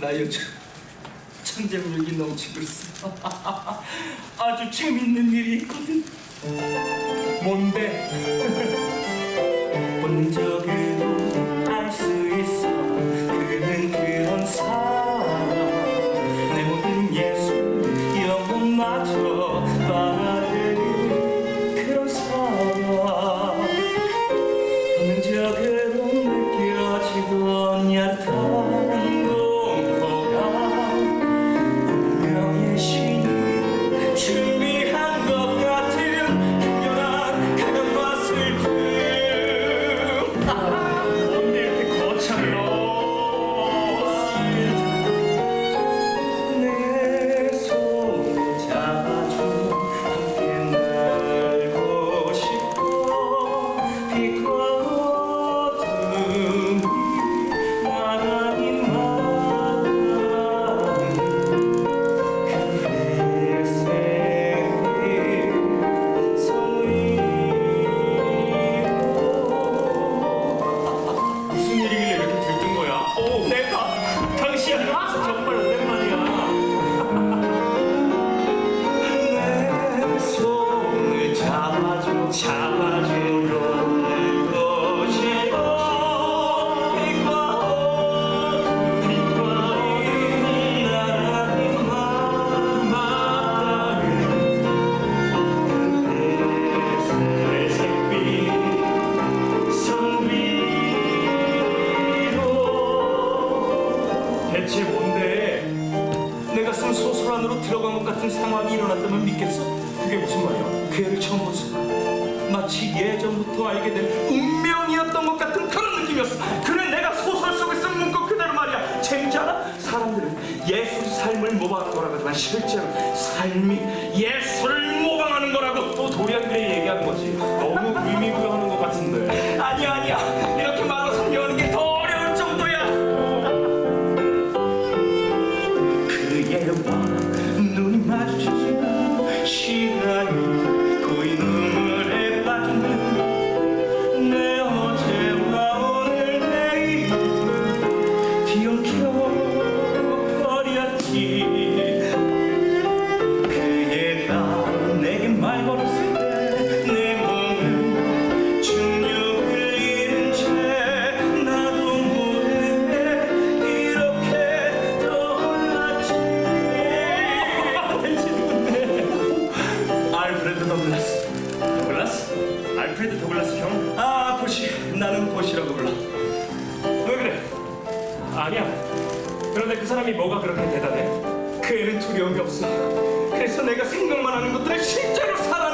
나 요즘 천재력이 넘치고 있어. 아주 재밌는 일이 있거든. 뭔데? 본적 대체 뭔데? 들어간 것 같은 상황이 일어났다면 믿겠어? 그게 무슨 말이야? 그 애를 처음 본 마치 예전부터 알게 된 운명이었던 것 같은 그런 느낌이었어 그래 내가 소설 속에 쓴 문구 그대로 말이야 않아? 사람들은 예술 삶을 거라고 하지만 실제로 삶이 예술을 모방하는 거라고 또 도리안들이 얘기하는 거지. 너무 의미 부여하는 것 같은데. 아니야 아니야 이렇게 말로 설명하는 게 더 어려울 정도야 그애와 알프레드 더글라스 더글라스? 알프레드 더글라스 형? 아 나는 보시라고 불러 왜 그래? 아니야. 그런데 그 사람이 뭐가 그렇게 대단해? 그 애는 두려움이 없어 그래서 내가 생각만 하는 것들을 실제로 살아